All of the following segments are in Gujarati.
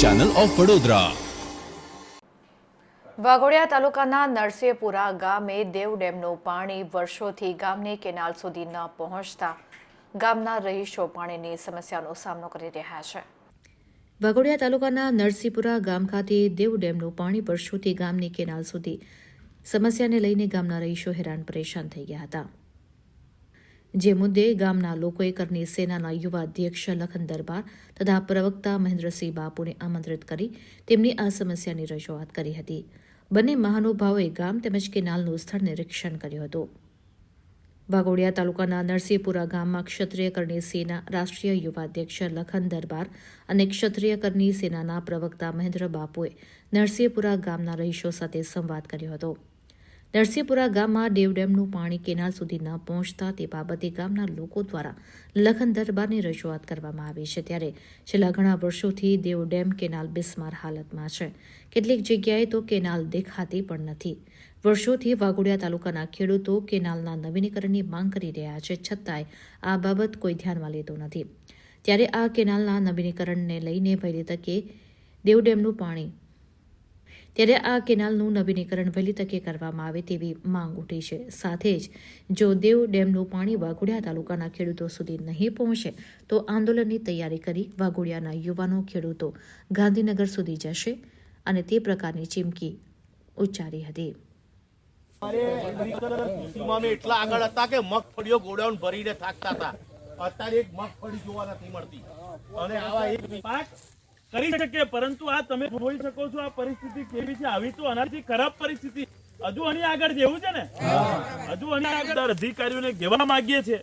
ચેનલ ઓફ વડોદરા વાઘોડિયા તાલુકાના નરસિંહપુરા ગામે દેવ ડેમનું પાણી વર્ષોથી ગામની કેનાલ સુધી ન પહોંચતા ગામના રહીશો પાણીની સમસ્યાનો સામનો કરી રહ્યા છે. વાઘોડિયા તાલુકાના નરસિંહપુરા ગામ ખાતે દેવ ડેમનું પાણી વર્ષોથી ગામની કેનાલ સુધી સમસ્યાને લઈને ગામના રહીશો હેરાન પરેશાન થઈ ગયા હતા. જે મુદ્દે ગામના લોકોએ કરની સેનાના યુવા અધ્યક્ષ લખન દરબાર તથા પ્રવક્તા મહેન્દ્રસિંહ બાપુને આમંત્રિત કરી તેમની આ સમસ્યાની રજૂઆત કરી હતી. બંને મહાનુભાવોએ ગામ તેમજ કેનાલનું સ્થળ નિરીક્ષણ કર્યું હતું. વાઘોડિયા તાલુકાના નરસિંહપુરા ગામમાં ક્ષત્રિય કરની સેના રાષ્ટ્રીય યુવા અધ્યક્ષ લખન દરબાર અને ક્ષત્રિય કરની સેનાના પ્રવક્તા મહેન્દ્ર બાપુએ નરસિંહપુરા ગામના રહીશો સાથે સંવાદ કર્યો હતો. નરસિંહપુરા ગામમાં દેવડેમનું પાણી કેનાલ સુધી ન પહોંચતા તે બાબતે ગામના લોકો દ્વારા લખન દરબારની રજૂઆત કરવામાં આવી છે. ત્યારે છેલ્લા ઘણા વર્ષોથી દેવ ડેમ કેનાલ બિસ્માર હાલતમાં છે. કેટલીક જગ્યાએ તો કેનાલ દેખાતી પણ નથી. વર્ષોથી વાઘોડિયા તાલુકાના ખેડૂતો કેનાલના નવીનીકરણની માંગ કરી રહ્યા છે. છતાંય આ બાબત કોઈ ધ્યાનમાં લેતું નથી. ત્યારે આ કેનાલના નવીનીકરણને લઈને વહેલી તકે દેવડેમનું પાણી ત્યારે આ કેનાલનું નવીનીકરણ વહેલી તકે કરવામાં આવે તેવી માંગ ઉઠી છે. સાથે જ જો દેવ ડેમનું પાણી વાઘોડિયા તાલુકાના ખેડૂતો સુધી નહીં પહોંચે, તો આંદોલનની તૈયારી કરી વાઘોડિયાના યુવાનો ખેડૂતો ગાંધીનગર સુધી જશે અને તે પ્રકારની ચીમકી ઉચ્ચારી હતી. એટલા આગળ હતા કે મગફળીઓ ગોડાઉન ભરીને થાકતા હતા. અત્યારે એક મગફળી જોવા નથી મળતી. અને આવા એક પાક કરી શકીએ, પરંતુ આ તમે જોઈ શકો છો આ પરિસ્થિતિ કેવી છે આવી તો આનાથી ખરાબ પરિસ્થિતિ. હજુ અહીં આગળ જેવું છે ને? હજુ અહીં આગળ અધિકારીઓને કહેવા માંગીએ છીએ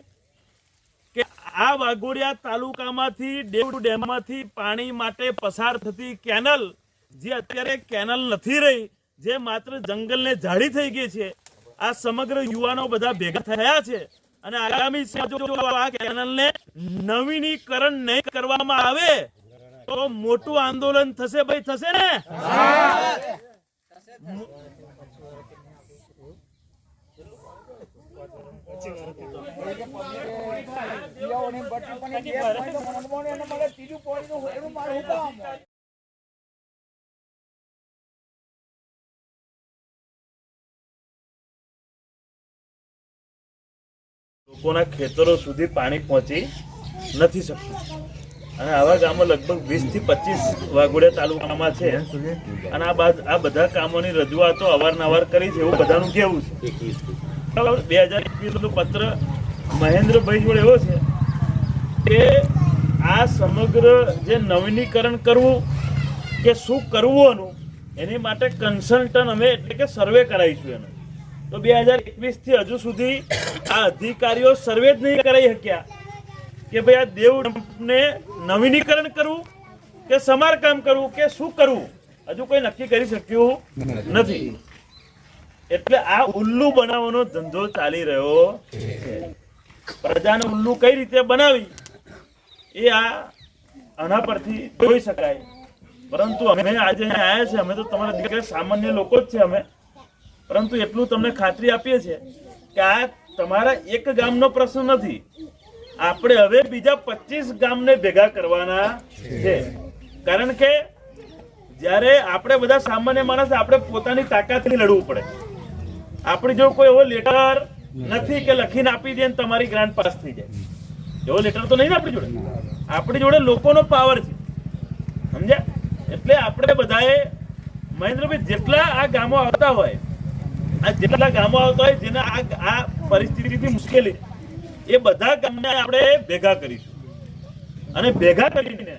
કે આ વાઘોડિયા તાલુકામાંથી ડેવ ડેમમાંથી પાણી માટે પસાર થતી કેનલ, જે અત્યારે કેનલ નથી રહી, જે માત્ર જંગલને જાળી થઈ ગઈ છે, આ સમગ્ર યુવાનો બધા ભેગા થયા છે અને આગામી આ કેનલને નવીનીકરણ નહીં કરવામાં આવે તો મોટું આંદોલન થશે ભાઈ થશે ને? લોકોના ખેતરો સુધી પાણી પહોંચી નથી શકતું. અને આવા ગામો લગભગ વીસથી પચીસ વાઘોડિયા તાલુકામાં છે. અને આ બાદ આ બધા કામોની રજૂઆતો અવારનવાર કરી છે એવું બધાનું કેવું છે. બે હજાર એકવીસનો પત્ર મહેન્દ્રભાઈ જોડે એવો છે કે આ સમગ્ર જે નવીનીકરણ કરવું કે શું કરવું એનું એની માટે કન્સલ્ટન્ટ અમે એટલે કે સર્વે કરાવીશું એનો. તો બે હજાર એકવીસથી હજુ સુધી આ અધિકારીઓ સર્વે જ નહીં કરાવી શક્યા. કે ભાઈ આ દેવને નવીનીકરણ કરવું કે સમારકામ કરવું કે શું કરવું? હજુ કોઈ નક્કી કરી શક્યું નથી. એટલે આ ઉલ્લુ બનાવવાનો ધંધો ચાલી રહ્યો છે. પ્રજાને ઉલ્લુ કઈ રીતે બનાવી? એ આ આના પરથી જોઈ શકાય. પરંતુ અમે આજે આવ્યા છે અમે તો તમારા દીકરા સામાન્ય લોકો જ છે અમે. પરંતુ એટલું તમને ખાતરી આપીએ છીએ કે આ તમારા એક ગામનો પ્રશ્ન નથી. આપણે હવે બીજા પચીસ ગામને ભેગા કરવાના છે. કારણ કે જ્યારે આપણે બધા સામાન્ય માણસ આપણે પોતાની તાકાતથી લડવું પડે. આપણી જો કોઈ એવો લેટર નથી કે લખીને આપી દે તમારી ગ્રાન્ટ પાસ થઈ જાય. એવો લેટર તો નહીં આપણી જોડે? આપણી જોડે લોકોનો પાવર છે. સમજ્યા? એટલે આપણે બધાએ મહેન્દ્રભાઈ, જેટલા આ ગામો આવતા હોય, આ જેટલા ગામો આવતા હોય જેના આ આ પરિસ્થિતિથી મુશ્કેલી એ બધા ગામને આપણે ભેગા કરીશું. અને ભેગા કરીને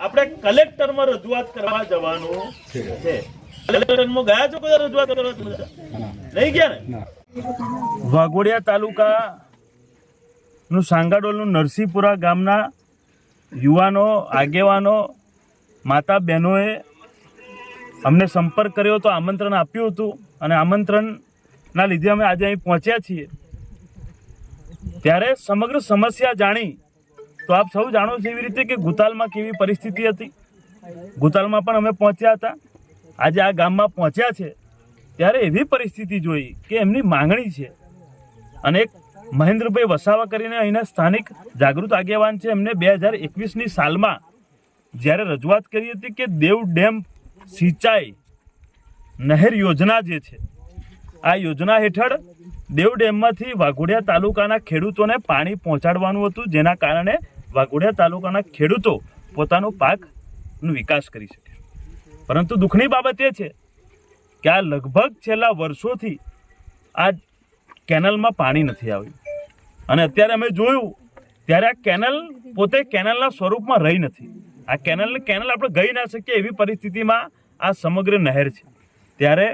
આપણે કલેક્ટરમાં રજૂઆત કરવા જવાનું છે. કલેક્ટરમાં ગયા છો રજૂઆત કરવા નહીં ગયા ને? વાઘોડિયા તાલુકા નું સાંગાડોલનું નરસિંહપુરા ગામના યુવાનો આગેવાનો માતા બહેનોએ અમને સંપર્ક કર્યો તો આમંત્રણ આપ્યું હતું. અને આમંત્રણના લીધે અમે આજે અહીં પહોંચ્યા છીએ. ત્યારે સમગ્ર સમસ્યા જાણી તો આપ સૌ જાણો છો એવી રીતે કે ગુતાલમાં કેવી પરિસ્થિતિ હતી. ગુતાલમાં પણ અમે પહોંચ્યા હતા. આજે આ ગામમાં પહોંચ્યા છે. ત્યારે એવી પરિસ્થિતિ જોઈ કે એમની માંગણી છે. અને એક મહેન્દ્રભાઈ વસાવા કરીને અહીંના સ્થાનિક જાગૃત આગેવાન છે. એમને બે હજાર એકવીસની સાલમાં જ્યારે રજૂઆત કરી હતી કે દેવ ડેમ સિંચાઈ નહેર યોજના જે છે આ યોજના હેઠળ દેવ ડેમમાંથી વાઘોડિયા તાલુકાના ખેડૂતોને પાણી પહોંચાડવાનું હતું, જેના કારણે વાઘોડિયા તાલુકાના ખેડૂતો પોતાનો પાકનો વિકાસ કરી શકે. પરંતુ દુઃખની બાબત એ છે કે આ લગભગ છેલ્લા વર્ષોથી આ કેનલમાં પાણી નથી આવ્યું. અને અત્યારે અમે જોયું, ત્યારે આ કેનલ પોતે કેનલના સ્વરૂપમાં રહી નથી. આ કેનલ કેનલ આપણે ગઈ ના શકીએ એવી પરિસ્થિતિમાં આ સમગ્ર નહેર છે. ત્યારે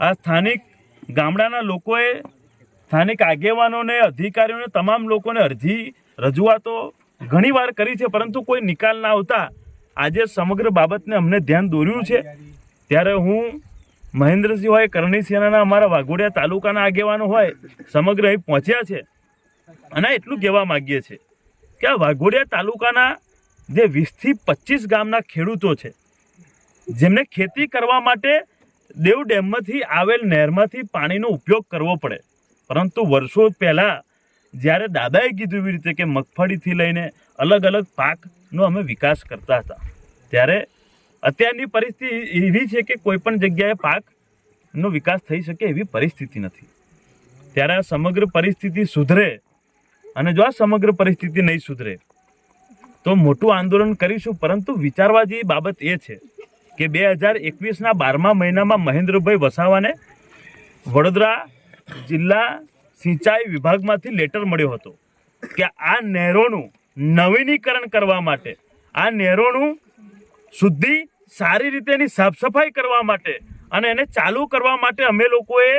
આ સ્થાનિક ગામડાના લોકોએ સ્થાનિક આગેવાનોને, અધિકારીઓને, તમામ લોકોને અરજી રજૂઆતો ઘણીવાર કરી છે, પરંતુ કોઈ નિકાલ ના આવતા આજે સમગ્ર બાબતને અમને ધ્યાન દોર્યું છે. ત્યારે હું મહેન્દ્રસિંહ હોય કરણી સેનાના અમારા વાઘોડિયા તાલુકાના આગેવાનો હોય, સમગ્ર અહીં પહોંચ્યા છે અને એટલું કહેવા માગીએ છીએ કે આ વાઘોડિયા તાલુકાના જે વીસથી પચીસ ગામના ખેડૂતો છે, જેમને ખેતી કરવા માટે દેવ ડેમમાંથી આવેલ નહેરમાંથી પાણીનો ઉપયોગ કરવો પડે. પરંતુ વર્ષો પહેલાં જ્યારે દાદાએ કીધું એવી રીતે કે મગફળીથી લઈને અલગ અલગ પાકનો અમે વિકાસ કરતા હતા, ત્યારે અત્યારની પરિસ્થિતિ એવી છે કે કોઈ પણ જગ્યાએ પાકનો વિકાસ થઈ શકે એવી પરિસ્થિતિ નથી. ત્યારે આ સમગ્ર પરિસ્થિતિ સુધરે અને જો આ સમગ્ર પરિસ્થિતિ નહીં સુધરે, તો મોટું આંદોલન કરીશું, પરંતુ વિચારવા જેવી બાબત એ છે કે બે હજાર એકવીસના બારમા મહિનામાં મહેન્દ્રભાઈ વસાવાને વડોદરા જિલ્લા સિંચાઈ વિભાગમાંથી લેટર મળ્યો હતો કે આ નહેરોનું નવીનીકરણ કરવા માટે, આ નહેરોનું શુદ્ધિ સારી રીતે એની સાફ સફાઈ કરવા માટે અને એને ચાલુ કરવા માટે અમે લોકોએ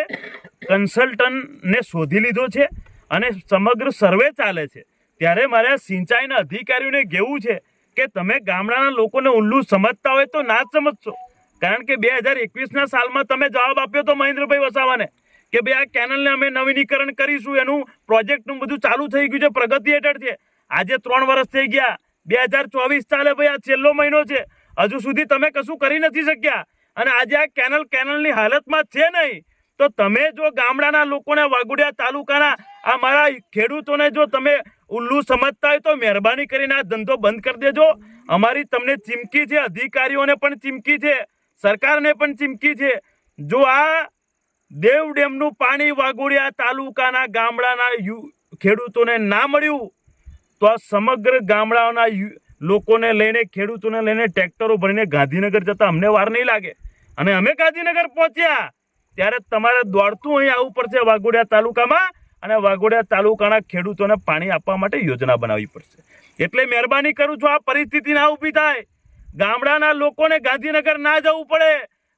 કન્સલ્ટન્ટને શોધી લીધો છે અને સમગ્ર સર્વે ચાલે છે. ત્યારે મારે સિંચાઈના અધિકારીઓને કહેવું છે કે તમે ગામડાના લોકોને ઉલ્લુ સમજતા હોય તો ના જ સમજશો. કારણ કે બે હજાર એકવીસના સાલમાં તમે જવાબ આપ્યો તો મહેન્દ્રભાઈ વસાવાને કે ભાઈ આ કેનલને અમે નવીનીકરણ કરીશું, એનું પ્રોજેક્ટનું બધું ચાલુ થઈ ગયું છે, પ્રગતિ હેઠળ છે. આજે ત્રણ વર્ષ થઈ ગયા, બે હજાર ચોવીસ ચાલે ભાઈ, આ છેલ્લો મહિનો છે. હજુ સુધી તમે કશું કરી નથી શક્યા. અને આજે આ કેનલ કેનલની હાલતમાં છે નહીં. તો તમે જો ગામડાના લોકોને વાઘોડિયા તાલુકાના આ મારા ખેડૂતોને જો તમે ઉલ્લુ સમજતા હોય તો મહેરબાની કરીને આ ધંધો બંધ કરી દેજો. અમારી તમને ચીમકી છે, અધિકારીઓને પણ ચીમકી છે, સરકારને પણ ચીમકી છે. જો આ દેવ ડેમનું પાણી વાઘોડિયા તાલુકાના ગામડાના ખેડૂતોને ના મળ્યું, તો આ સમગ્ર ગામડાઓના લોકોને લઈને, ખેડૂતોને લઈને ટ્રેક્ટરો ભરીને ગાંધીનગર જતા અમને વાર નહીં લાગે. અને અમે ગાંધીનગર પહોંચ્યા, ત્યારે તમારે દોડતું અહીં આવવું પડશે વાઘોડિયા તાલુકામાં. અને વાઘોડિયા તાલુકાના ખેડૂતોને પાણી આપવા માટે યોજના બનાવવી પડશે. એટલે મહેરબાની કરું છું, આ પરિસ્થિતિ ના ઊભી થાય. ગામડાના લોકોને ગાંધીનગર ના જવું પડે.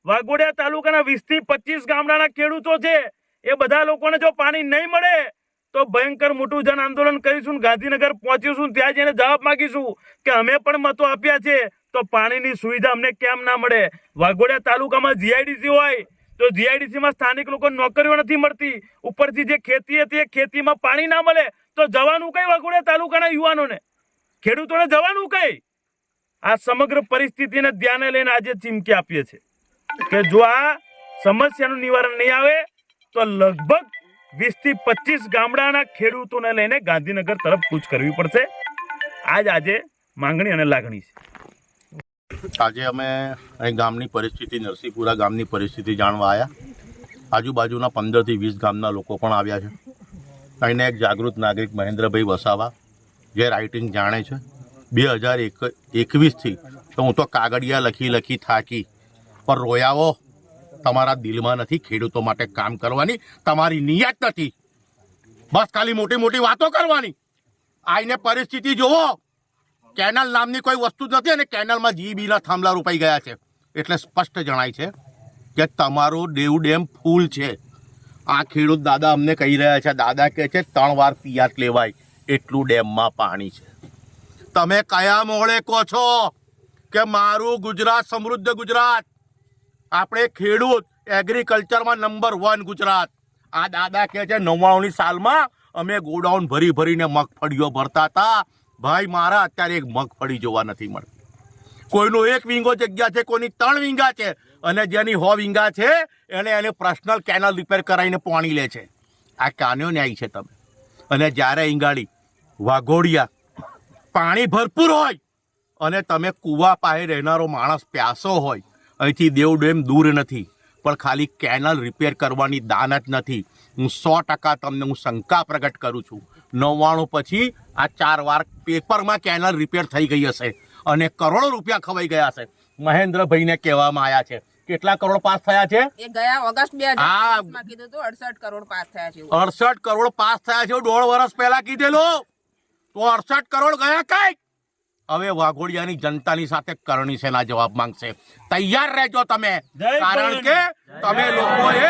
વાઘોડિયા તાલુકાના વીસથી પચીસ ગામડાના ખેડૂતો છે. એ બધા લોકોને જો પાણી નહીં મળે, તો ભયંકર મોટું જન આંદોલન કરીશું ગાંધીનગર પહોંચીશું ત્યાં જઈને જવાબ માગીશું કે અમે પણ મતો આપ્યા છે, તો પાણીની સુવિધા અમને કેમ ના મળે? વાઘોડિયા તાલુકામાં જીઆઈડીસી હોય તો જીઆઈડીસીમાં સ્થાનિક લોકો નોકરીઓ નથી મળતી. ઉપરથી જે ખેતી હતી એ ખેતીમાં પાણી ના મળે તો જવાનું કઈ વાઘોડિયા તાલુકાના યુવાનોને? ખેડૂતોને જવાનું કઈ? આ સમગ્ર પરિસ્થિતિને ધ્યાને લઈને આજે ચીમકી આપીએ છીએ. કે જો આ સમસ્યાનું નિવારણ નહીં આવે, તો લગભગ વીસથી પચીસ ગામડાના ખેડૂતોને લઈને ગાંધીનગર તરફ કૂચ કરવી પડશે. આજ આજે માંગણી અને લાગણી છે. આજે અમે અહીં ગામની પરિસ્થિતિ નરસિંહપુરા ગામની પરિસ્થિતિ જાણવા આવ્યા આજુબાજુના પંદરથી વીસ ગામના લોકો પણ આવ્યા છે. અહીંના એક જાગૃત નાગરિક મહેન્દ્રભાઈ વસાવા, જે રાઇટિંગ જાણે છે. બે હજાર એક એકવીસથી તો હું તો કાગળિયા લખી લખી થાકી. પણ રોયાઓ, તમારા દિલમાં નથી ખેડૂતો માટે કામ કરવાની, તમારી નિયત નથી. બસ ખાલી મોટી મોટી વાતો કરવાની. આઈને પરિસ્થિતિ જોવો. કેનલ નામની કોઈ વસ્તુ જ નથી અને કેનલમાં જીબીના થાંભલા રોપાઈ ગયા છે. એટલે સ્પષ્ટ જણાય છે કે તમારો દેવ ડેમ ફૂલ છે. આ ખેડૂત દાદા અમને કહી રહ્યા છે, દાદા કહે છે, ત્રણ વાર પિયાત લેવાય, એટલું ડેમમાં પાણી છે. તમે કયા મોળે કહો છો કે મારું ગુજરાત સમૃદ્ધ ગુજરાત? આપણે ખેડૂત એગ્રીકલ્ચરમાં નંબર વન ગુજરાત. આ દાદા કહે છે, નવ્વાણુંની સાલમાં અમે ગોડાઉન ભરી ભરીને મગફળીઓ ભરતા હતા. ભાઈ, મારા અત્યારે એક મગફળી જોવા નથી મળતી. કોઈનો એક વિંગો જગ્યા છે, કોઈની ત્રણ વિંગા છે, અને જેની હો વિંગા છે, એને એને પર્સનલ કેનલ રિપેર કરાવીને પાણી લે છે. આ કાન્યો ન્યાય છે તમે. અને જ્યારે ઈંગાળી, વાઘોડિયા, પાણી ભરપૂર હોય, અને તમે કૂવા પાસે રહેનારો માણસ પ્યાસો હોય, અહીંથી દેવ ડેમ દૂર નથી, પણ ખાલી કેનલ રિપેર કરવાની દાન જ નથી. હું સો ટકા તમને હું શંકા પ્રગટ કરું છું. નવ્વાણું પછી આ ચાર વાર પેપરમાં કેનલ રિપેર થઈ ગઈ હશે અને કરોડો રૂપિયા ખવાઈ ગયા છે મહેન્દ્રભાઈને કહેવામાં આવ્યા છે. કેટલા કરોડ પાસ થયા છે? એ ગયા ઓગસ્ટ બે માં કીધું હતું અડસઠ કરોડ પાસ થયા છે કરોડ પાસ થયા છે દોઢ વર્ષ પહેલા કીધેલો. તો અડસઠ કરોડ ગયા કઈ? હવે વાઘોડિયાની જનતાની સાથે કરણી સેના જવાબ માંગશે. તૈયાર રહેજો તમે. કારણ કે તમે લોકોએ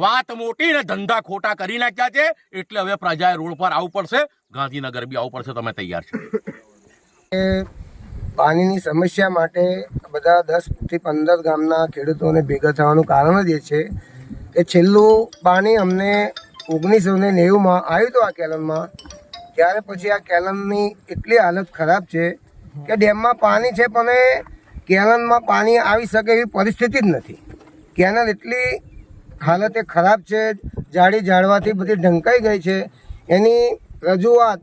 વાત મોટી ને ધંધા ખોટા કરી નાખ્યા છે. એટલે હવે પ્રજાએ રોડ પર આવવું પડશે. ગાંધીનગર બી આવવું પડશે. તમે તૈયાર છો. પાણીની સમસ્યા માટે બધા દસથી પંદર ગામના ખેડૂતોને ભેગા થવાનું કારણ જ એ છે કે છેલ્લું પાણી અમને ઓગણીસો ને નેવુંમાં આવ્યું હતું આ કેલનમાં. ત્યારે પછી આ કેલનની એટલી હાલત ખરાબ છે કે ડેમમાં પાણી છે પણ કેલનમાં પાણી આવી શકે એવી પરિસ્થિતિ જ નથી. કેનલ એટલી હાલત એ ખરાબ છે, જાડી ઝાડવાથી બધી ઢંકાઈ ગઈ છે. એની રજૂઆત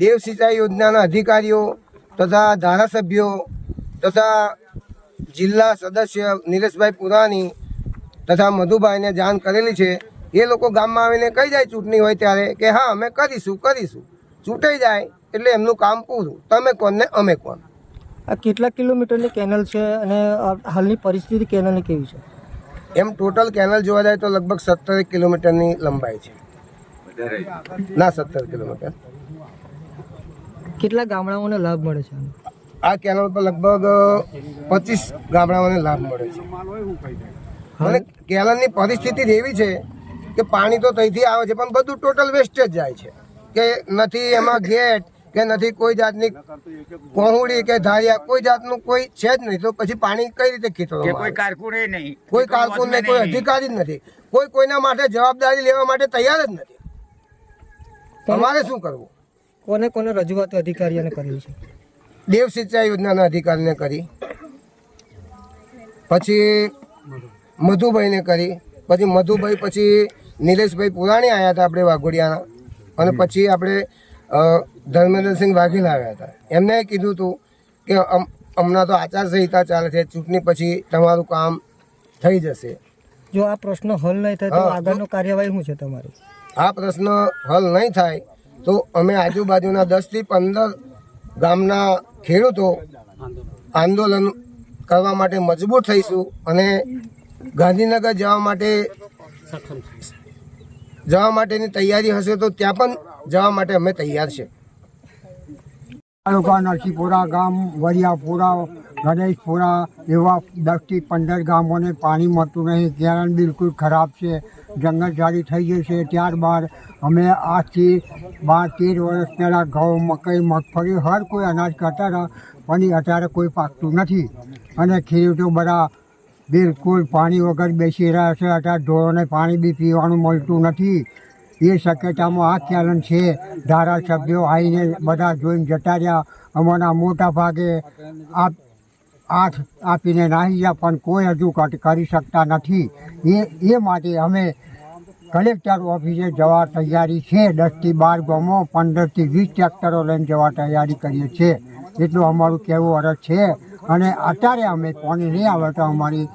દેવ સિંચાઈ યોજનાના અધિકારીઓ તથા ધારાસભ્યો તથા જિલ્લા સદસ્ય નિલેશભાઈ પુરાણી તથા મધુભાઈને જાણ કરેલી છે. એ લોકો ગામમાં આવીને કહી જાય ચૂંટણી હોય ત્યારે કે હા, અમે કરીશું કરીશું. ચૂંટાઈ જાય એટલે એમનું કામ પૂરું. તમે કોણ ને અમે કોણ? આ કેટલા કિલોમીટરની કેનલ છે અને હાલની પરિસ્થિતિ કેનલની કેવી છે? એમ ટોટલ કેનલ જોવા જાય તો લગભગ સત્તર કિલોમીટરની લંબાઈ છે. ના સત્તર કિલોમીટર. કેટલા ગામડાઓને લાભ મળે છે? આ કેનલ પર લગભગ પચીસ ગામડાઓને લાભ મળે છે. અને કેનલની પરિસ્થિતિ એવી છે કે પાણી તો ત્યાંથી આવે છે પણ બધું ટોટલ વેસ્ટેજ જાય છે. કે નથી એમાં ગેટ કે નથી કોઈ જાતની કોહુડી કે ધારિયા કોઈ જાતનું કોઈ છે જ નહીં. તો પછી પાણી કઈ રીતે ખેતરો કોઈ કારકુન નહીં. કોઈ કારકુન નહીં કોઈ અધિકારી જ નથી. કોઈ કોઈના માટે જવાબદારી લેવા માટે તૈયાર જ નથી. તમારે શું કરવું? કોને કોને રજૂઆત અધિકારીઓને કરી છે? દેવ સિંચાઈ યોજનાના અધિકારીને કરી. પછી મધુભાઈને કરી. પછી મધુભાઈ પછી નિલેશભાઈ પુરાણી આવ્યા હતા આપણે વાઘોડિયાના. અને પછી આપણે ધર્મેન્દ્રસિંહ વાઘેલ આવ્યા હતા. એમને કીધું હતું કે હમણાં તો આચારસંહિતા ચાલે છે ચૂંટણી પછી તમારું કામ થઈ જશે. જો આ પ્રશ્ન હલ નહીં થાય તો આગળનો કાર્યવાહી શું છે તમારી? આ પ્રશ્ન હલ નહીં થાય તો અમે આજુબાજુના દસથી પંદર ગામના ખેડૂતો આંદોલન કરવા માટે મજબૂર થઈશું અને ગાંધીનગર જવા માટે જવા માટેની તૈયારી હશે તો ત્યાં પણ જવા માટે અમે તૈયાર છે. તાલુકા નરસિંહપુરા ગામ, વરિયાપુરા, ગણેશપુરા એવા દસથી પંદર ગામોને પાણી મળતું નહીં. કેરણ બિલકુલ ખરાબ છે. જંગલ જંગલઝાડી થઈ ગઈ છે. ત્યારબાદ અમે આજથી બાર તેર વર્ષ પહેલાં ઘઉં મકાઈ મગફળી હર કોઈ અનાજ કરતા હતા, પણ અત્યારે કોઈ પાકતું નથી. અને ખેડૂતો બધા બિલકુલ પાણી વગર બેસી રહ્યા છે. અત્યારે ઢોરોને પાણી બી પીવાનું મળતું નથી. એ શક્યતામાં આ ચેલેન્જ છે. ધારાસભ્યો આવીને બધા જોઈને જતા રહ્યા. અમારા મોટા ભાગે આ આઠ આપીને નાહી ગયા, પણ કોઈ હજુ કરી શકતા નથી. એ એ માટે અમે કલેક્ટર ઓફિસે જવા તૈયારી છે. દસથી બાર ગામો પંદરથી વીસ ટ્રેક્ટરો લઈને જવા તૈયારી કરીએ છીએ. એટલું અમારું કહેવું અરજ છે. અને અત્યારે અમે પાણી નહીં આવે તો અમારી